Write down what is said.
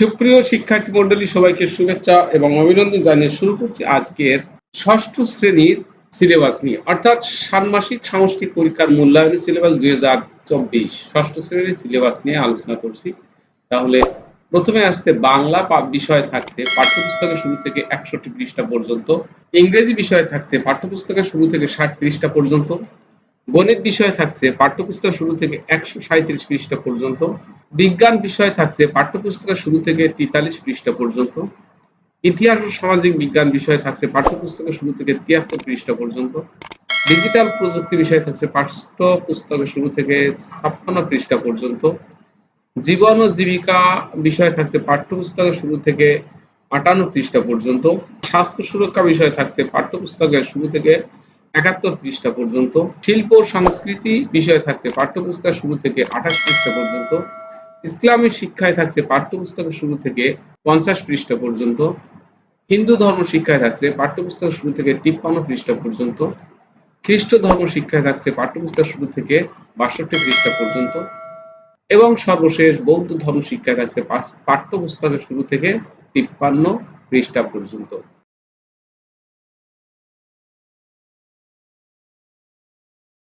সুপ্রিয় শিক্ষার্থী মন্ডলী, সবাইকে শুভেচ্ছা এবং অভিনন্দন জানিয়ে শুরু করছি আজকের ষষ্ঠ শ্রেণির সিলেবাস নিয়ে। অর্থাৎ ষান্মাসিক সামষ্টিক পরীক্ষার মূল্যায়নের সিলেবাস দুই হাজার চব্বিশ ষষ্ঠ শ্রেণির সিলেবাস নিয়ে আলোচনা করছি। তাহলে প্রথমে আসছে বাংলা বিষয় থাকছে পাঠ্যপুস্তকের শুরু থেকে একষট্টি পৃষ্ঠা পর্যন্ত, ইংরেজি বিষয় থাকছে পাঠ্যপুস্তকের শুরু থেকে ষাট পৃষ্ঠা পর্যন্ত, গণিত বিষয় থাকছে পাঠ্যপুস্তক শুরু থেকে একশো সাঁত্রিশ পৃষ্ঠা পর্যন্ত বিজ্ঞান বিষয় থাকছে পাঠ্যপুস্তকের শুরু থেকে তেতাল্লিশ পৃষ্ঠা পর্যন্ত। ইতিহাস ও সামাজিক বিজ্ঞান বিষয় থাকছে পাঠ্যপুস্তকের শুরু থেকে তিয়াত্তর পৃষ্ঠা পর্যন্ত। ডিজিটাল প্রযুক্তি বিষয় থাকছে পাঠ্যপুস্তকের শুরু থেকে ছাপ্পান্ন পৃষ্ঠা পর্যন্ত। জীবন ও জীবিকা বিষয় থাকছে পাঠ্যপুস্তকের শুরু থেকে আটান্ন পৃষ্ঠা পর্যন্ত। স্বাস্থ্য সুরক্ষা বিষয় থাকছে পাঠ্যপুস্তকের শুরু থেকে একাত্তর পৃষ্ঠা পর্যন্ত। শিল্প সংস্কৃতি বিষয় থাকছে পাঠ্যপুস্তক শুরু থেকে আঠাশ পৃষ্ঠা পর্যন্ত। ইসলামী শিক্ষায় থাকছে পাঠ্যপুস্তকের শুরু থেকে পঞ্চাশ পৃষ্ঠা পর্যন্ত, হিন্দু ধর্ম শিক্ষায় থাকছে পাঠ্যপুস্তক শুরু থেকে তিপ্পান্ন পৃষ্ঠা পর্যন্ত, খ্রিস্ট ধর্ম শিক্ষায় থাকছে পাঠ্যপুস্তক শুরু থেকে বাষট্টি পৃষ্ঠা পর্যন্ত এবং সর্বশেষ বৌদ্ধ ধর্ম শিক্ষায় থাকছে পাস- পাঠ্যপুস্তকের শুরু থেকে তিপ্পান্ন পৃষ্ঠা পর্যন্ত।